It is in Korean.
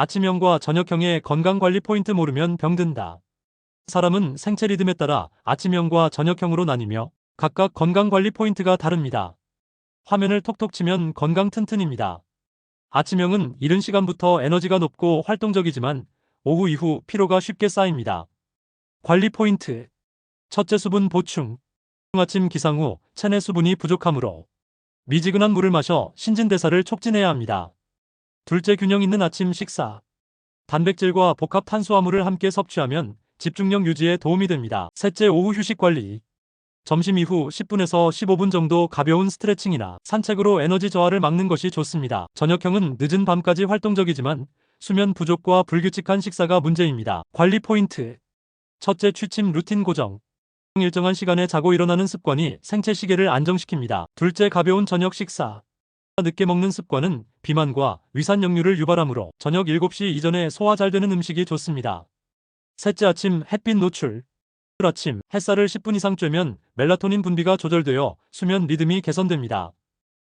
아침형과 저녁형의 건강관리 포인트 모르면 병든다. 사람은 생체 리듬에 따라 아침형과 저녁형으로 나뉘며 각각 건강관리 포인트가 다릅니다. 화면을 톡톡 치면 건강 튼튼입니다. 아침형은 이른 시간부터 에너지가 높고 활동적이지만 오후 이후 피로가 쉽게 쌓입니다. 관리 포인트. 첫째 수분 보충. 아침 기상 후 체내 수분이 부족하므로 미지근한 물을 마셔 신진대사를 촉진해야 합니다. 둘째 균형 있는 아침 식사. 단백질과 복합 탄수화물을 함께 섭취하면 집중력 유지에 도움이 됩니다. 셋째 오후 휴식 관리. 점심 이후 10분에서 15분 정도 가벼운 스트레칭이나 산책으로 에너지 저하를 막는 것이 좋습니다. 저녁형은 늦은 밤까지 활동적이지만 수면 부족과 불규칙한 식사가 문제입니다. 관리 포인트. 첫째 취침 루틴 고정. 일정한 시간에 자고 일어나는 습관이 생체 시계를 안정시킵니다. 둘째 가벼운 저녁 식사. 늦게 먹는 습관은 비만과 위산 역류를 유발하므로 저녁 7시 이전에 소화 잘 되는 음식이 좋습니다. 셋째 아침 햇빛 노출. 아침 햇살을 10분 이상 쬐면 멜라토닌 분비가 조절되어 수면 리듬이 개선됩니다.